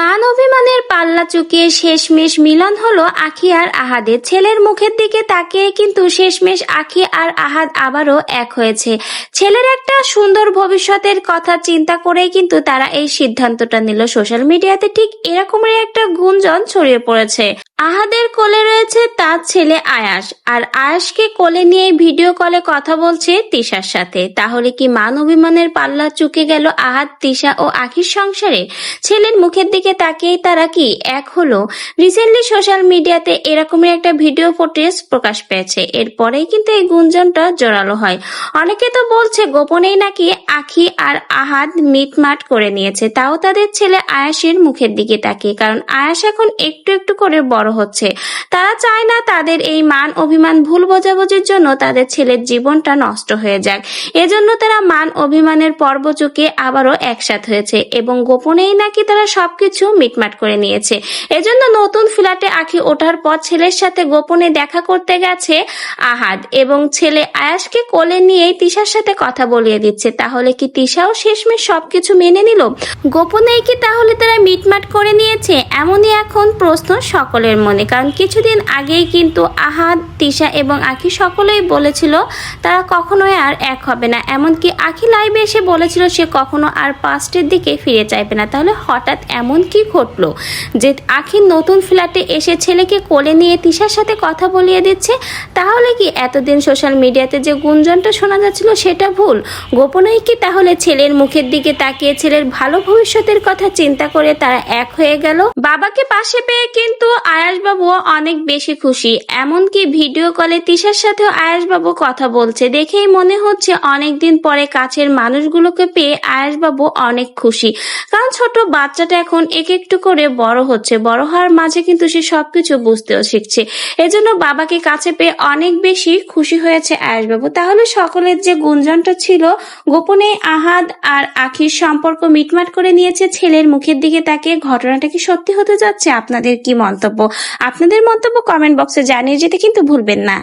মান অভিমানের পাল্লা চুকিয়ে শেষমেশ মিলন হলো আখি আর আহাদের। ছেলের মুখের দিকে তাকিয়ে কিন্তু শেষমেশ আখি আর আহাদ আবারও এক হয়েছে। ছেলের একটা সুন্দর ভবিষ্যতের কথা চিন্তা করেই কিন্তু তারা এই সিদ্ধান্তটা নিল। সোশ্যাল মিডিয়াতে ঠিক এরকমের একটা গুঞ্জন ছড়িয়ে পড়েছে। আহাদের কোলে রয়েছে তার ছেলে আয়াস। আর আয়াসকে কোলে নিয়ে ভিডিও কলে কথা বলছে তিশার সাথে। তাহলে কি মান অভিমানের পাল্লা চুকে গেল আহাদ, তিশা ও আখির সংসারে? ছেলের মুখের দিকে তাকিয়েই তারা কি এক হলো? রিসেন্টলি সোশ্যাল মিডিয়াতে এরকমের একটা ভিডিও ফুটেজ প্রকাশ পেয়েছে। এরপরেই কিন্তু এই গুঞ্জনটা জোরালো হয়। অনেকে তো বলছে গোপনেই নাকি আখি আর আহাদ মিটমাট করে নিয়েছে। তাও তাদের ছেলে আয়াসের মুখের দিকে তাকিয়ে। কারণ আয়াস এখন একটু একটু করে বড় হচ্ছে। তারা চায় না তাদের এই মান অভিমান ভুল বোঝাবুঝির জন্য তাদের ছেলের জীবনটা নষ্ট হয়ে যাক। এজন্য তারা মান অভিমানের পর্ব চুকে আবারও একসাথ হয়েছে এবং গোপনেই নাকি তারা সবকিছু মিটমাট করে নিয়েছে। এজন্য নতুন ফ্ল্যাটে আখি ওঠার পর ছেলের সাথে গোপনে দেখা করতে গেছে আহাদ এবং ছেলে আয়াসকে কোলে নিয়েই তিশার সাথে কথা বলিয়ে দিচ্ছে। তাহলে কি তিশাও শেষমেশ সবকিছু মেনে নিল? গোপনেই কি তাহলে তারা মিটমাট করে নিয়েছে? এমনই এখন প্রশ্ন সকলের মনে, কারণ কিছুদিন আগেই কিন্তু আহাদ, তিশা এবং আখি সকলেই বলেছিল, তারা কখনোই আর এক হবে না। এমনকি আখি লাইভে এসে বলেছিল, সে কখনো আর পাস্টের দিকে ফিরে চাইবে না। তাহলে হঠাৎ এমন কি ঘটলো যে আখির নতুন ফ্ল্যাটে এসে ছেলেকে কোলে নিয়ে তিশার সাথে কথা বলিয়ে দিচ্ছে? তাহলে কি এতদিন সোশ্যাল মিডিয়াতে যে গুঞ্জনটা শোনা যাচ্ছিল সেটা ভুল? গোপনেই কি তাহলে ছেলের মুখের দিকে তাকিয়ে ছেলের ভালো ভবিষ্যতের কথা চিন্তা করে তারা এক হয়ে গেল? বাবাকে পাশে পেয়ে কিন্তু বাবু অনেক বেশি খুশি। এমনকি ভিডিও কলে তিশার সাথেও আয়াস বাবু কথা বলছে। দেখেই মনে হচ্ছে অনেকদিন পরে কাছের মানুষগুলোকে পেয়ে আয়াস বাবু অনেক খুশি। কারণ ছোট বাচ্চাটা এখন এক একটু করে বড় হচ্ছে। বড় হওয়ার মাঝে কিন্তু সে সবকিছু বুঝতেও শিখছে। এজন্য বাবাকে কাছে পেয়ে অনেক বেশি খুশি হয়েছে আয়াস বাবু তাহলে সকলের যে গুঞ্জনটা ছিল, গোপনে আহাদ আর আখির সম্পর্ক মিটমাট করে নিয়েছে ছেলের মুখের দিকে তাকে ঘটনাটা কি সত্যি হতে যাচ্ছে? আপনাদের কি মন্তব্য? আপনাদের মন্তব্য কমেন্ট বক্সে জানিয়ে যেতে কিন্তু ভুলবেন না।